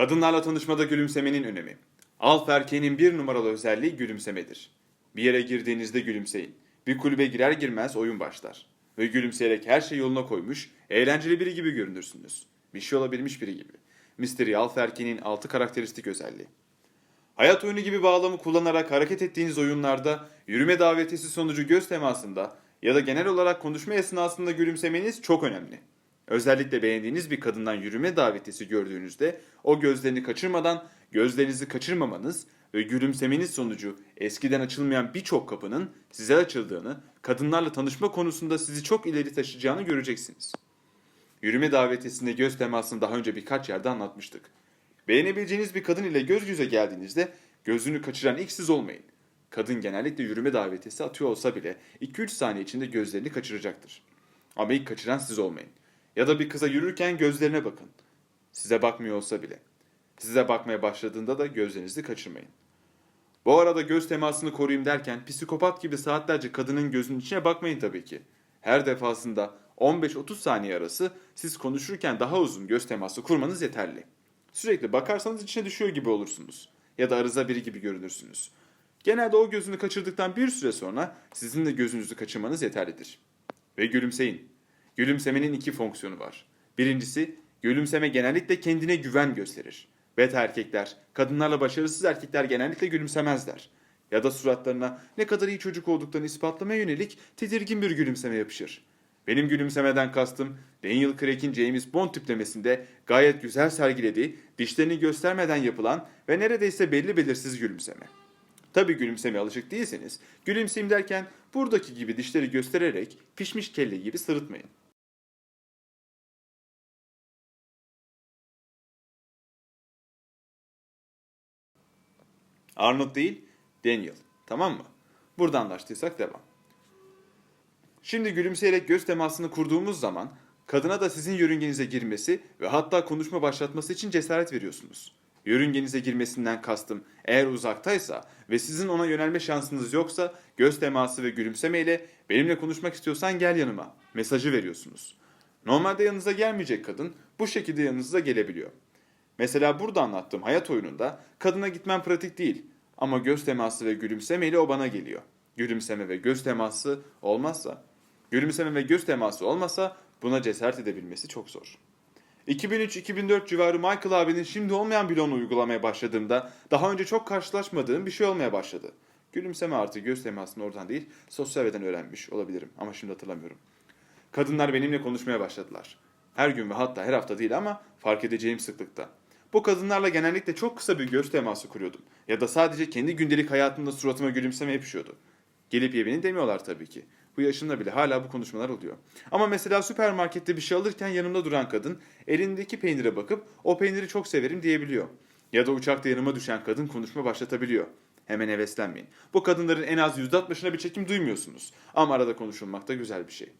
Kadınlarla tanışmada gülümsemenin önemi. Alf erkeğinin bir numaralı özelliği gülümsemedir. Bir yere girdiğinizde gülümseyin. Bir kulübe girer girmez oyun başlar. Ve gülümseyerek her şeyi yoluna koymuş, eğlenceli biri gibi görünürsünüz. Bir şey olabilmiş biri gibi. Mystery Alf erkeğinin altı karakteristik özelliği. Hayat oyunu gibi bağlamı kullanarak hareket ettiğiniz oyunlarda yürüme davetiyesi sonucu göz temasında ya da genel olarak konuşma esnasında gülümsemeniz çok önemli. Özellikle beğendiğiniz bir kadından yürüme davetiyesi gördüğünüzde o gözlerini kaçırmadan gözlerinizi kaçırmamanız ve gülümsemeniz sonucu eskiden açılmayan birçok kapının size açıldığını, kadınlarla tanışma konusunda sizi çok ileri taşıyacağını göreceksiniz. Yürüme davetiyesinde göz temasını daha önce birkaç yerde anlatmıştık. Beğenebileceğiniz bir kadın ile göz yüze geldiğinizde gözünü kaçıran ilk siz olmayın. Kadın genellikle yürüme davetiyesi atıyor olsa bile 2-3 saniye içinde gözlerini kaçıracaktır. Ama ilk kaçıran siz olmayın. Ya da bir kıza yürürken gözlerine bakın. Size bakmıyor olsa bile. Size bakmaya başladığında da gözlerinizi kaçırmayın. Bu arada göz temasını koruyayım derken psikopat gibi saatlerce kadının gözünün içine bakmayın tabii ki. Her defasında 15-30 saniye arası siz konuşurken daha uzun göz teması kurmanız yeterli. Sürekli bakarsanız içine düşüyor gibi olursunuz. Ya da arıza biri gibi görünürsünüz. Genelde o gözünü kaçırdıktan bir süre sonra sizin de gözünüzü kaçırmanız yeterlidir. Ve gülümseyin. Gülümsemenin iki fonksiyonu var. Birincisi, gülümseme genellikle kendine güven gösterir. Beta erkekler, kadınlarla başarısız erkekler genellikle gülümsemezler. Ya da suratlarına ne kadar iyi çocuk olduklarını ispatlamaya yönelik tedirgin bir gülümseme yapışır. Benim gülümsemeden kastım Daniel Craig'in James Bond tiplemesinde gayet güzel sergilediği, dişlerini göstermeden yapılan ve neredeyse belli belirsiz gülümseme. Tabi gülümsemeye alışık değilseniz, gülümseyim derken buradaki gibi dişleri göstererek pişmiş kelle gibi sırıtmayın. Arnold değil, Daniel. Tamam mı? Burada anlaştıysak devam. Şimdi gülümseyerek göz temasını kurduğumuz zaman kadına da sizin yörüngenize girmesi ve hatta konuşma başlatması için cesaret veriyorsunuz. Yörüngenize girmesinden kastım eğer uzaktaysa ve sizin ona yönelme şansınız yoksa göz teması ve gülümsemeyle benimle konuşmak istiyorsan gel yanıma mesajı veriyorsunuz. Normalde yanınıza gelmeyecek kadın bu şekilde yanınıza gelebiliyor. Mesela burada anlattığım hayat oyununda kadına gitmem pratik değil ama göz teması ve gülümsemeyle o bana geliyor. Gülümseme ve göz teması olmazsa, gülümseme ve göz teması olmasa buna cesaret edebilmesi çok zor. 2003-2004 civarı Michael abinin şimdi olmayan bloğunu uygulamaya başladığımda daha önce çok karşılaşmadığım bir şey olmaya başladı. Gülümseme artı göz temasını oradan değil sosyal beden öğrenmiş olabilirim ama şimdi hatırlamıyorum. Kadınlar benimle konuşmaya başladılar. Her gün ve hatta her hafta değil ama fark edeceğim sıklıkta. Bu kadınlarla genellikle çok kısa bir göz teması kuruyordum. Ya da sadece kendi gündelik hayatımda suratıma gülümseme yapışıyordu. Gelip ye beni demiyorlar tabii ki. Bu yaşımda bile hala bu konuşmalar oluyor. Ama mesela süpermarkette bir şey alırken yanımda duran kadın elindeki peynire bakıp o peyniri çok severim diyebiliyor. Ya da uçakta yanıma düşen kadın konuşma başlatabiliyor. Hemen heveslenmeyin. Bu kadınların en az %60'ına bir çekim duymuyorsunuz. Ama arada konuşulmak da güzel bir şey.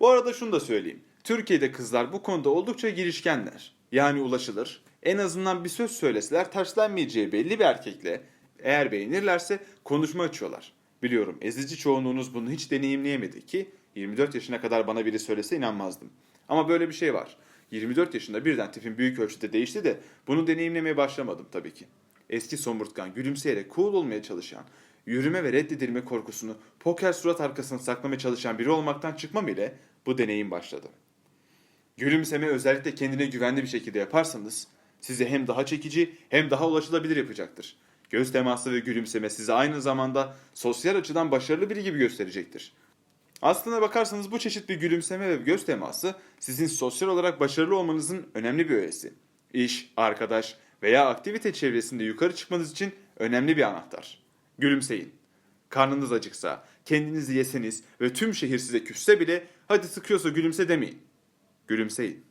Bu arada şunu da söyleyeyim. Türkiye'de kızlar bu konuda oldukça girişkenler. Yani ulaşılır. En azından bir söz söyleseler taşlanmayacağı belli bir erkekle eğer beğenirlerse konuşma açıyorlar. Biliyorum ezici çoğunluğunuz bunu hiç deneyimleyemedi ki 24 yaşına kadar bana biri söylese inanmazdım. Ama böyle bir şey var. 24 yaşında birden tipim büyük ölçüde değişti de bunu deneyimlemeye başlamadım tabii ki. Eski somurtkan, gülümseyerek cool olmaya çalışan, yürüme ve reddedilme korkusunu poker surat arkasına saklamaya çalışan biri olmaktan çıkmam ile bu deneyim başladı. Gülümseme özellikle kendine güvenli bir şekilde yaparsanız sizi hem daha çekici hem daha ulaşılabilir yapacaktır. Göz teması ve gülümseme sizi aynı zamanda sosyal açıdan başarılı biri gibi gösterecektir. Aslına bakarsanız bu çeşit bir gülümseme ve göz teması sizin sosyal olarak başarılı olmanızın önemli bir öğesi. İş, arkadaş veya aktivite çevresinde yukarı çıkmanız için önemli bir anahtar. Gülümseyin. Karnınız acıksa, kendinizi yeseniz ve tüm şehir size küsse bile hadi sıkıyorsa gülümse demeyin. Gülümseyin.